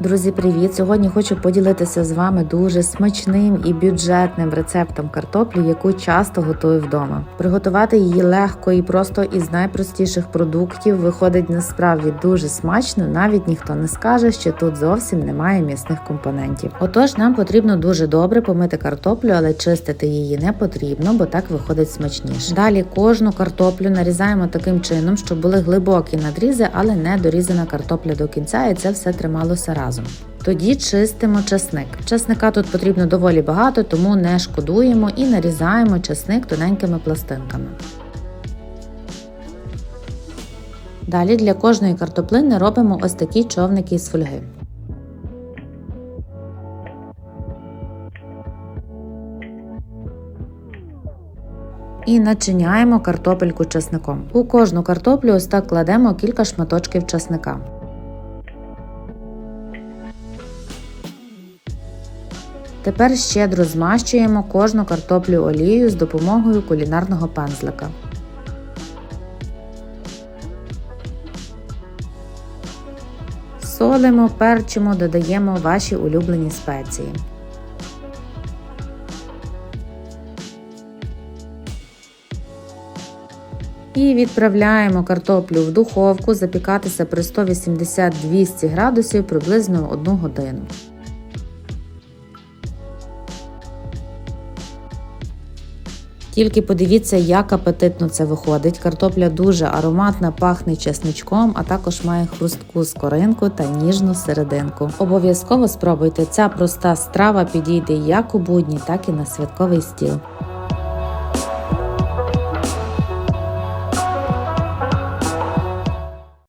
Друзі, привіт! Сьогодні хочу поділитися з вами дуже смачним і бюджетним рецептом картоплі, яку часто готую вдома. Приготувати її легко і просто із найпростіших продуктів виходить насправді дуже смачно. Навіть ніхто не скаже, що тут зовсім немає м'ясних компонентів. Отож, нам потрібно дуже добре помити картоплю, але чистити її не потрібно, бо так виходить смачніше. Далі кожну картоплю нарізаємо таким чином, щоб були глибокі надрізи, але не дорізана картопля до кінця, і це все трималося разом. Тоді чистимо часник. Часника тут потрібно доволі багато, тому не шкодуємо і нарізаємо часник тоненькими пластинками. Далі для кожної картоплини робимо ось такі човники з фольги. І начиняємо картопельку часником. У кожну картоплю ось так кладемо кілька шматочків часника. Тепер щедро змащуємо кожну картоплю олією з допомогою кулінарного пензлика. Солимо, перчимо, додаємо ваші улюблені спеції. І відправляємо картоплю в духовку запікатися при 180-200 градусів приблизно 1 годину. Тільки подивіться, як апетитно це виходить. Картопля дуже ароматна, пахне чесничком, а також має хрустку скоринку та ніжну серединку. Обов'язково спробуйте, ця проста страва підійде як у будні, так і на святковий стіл.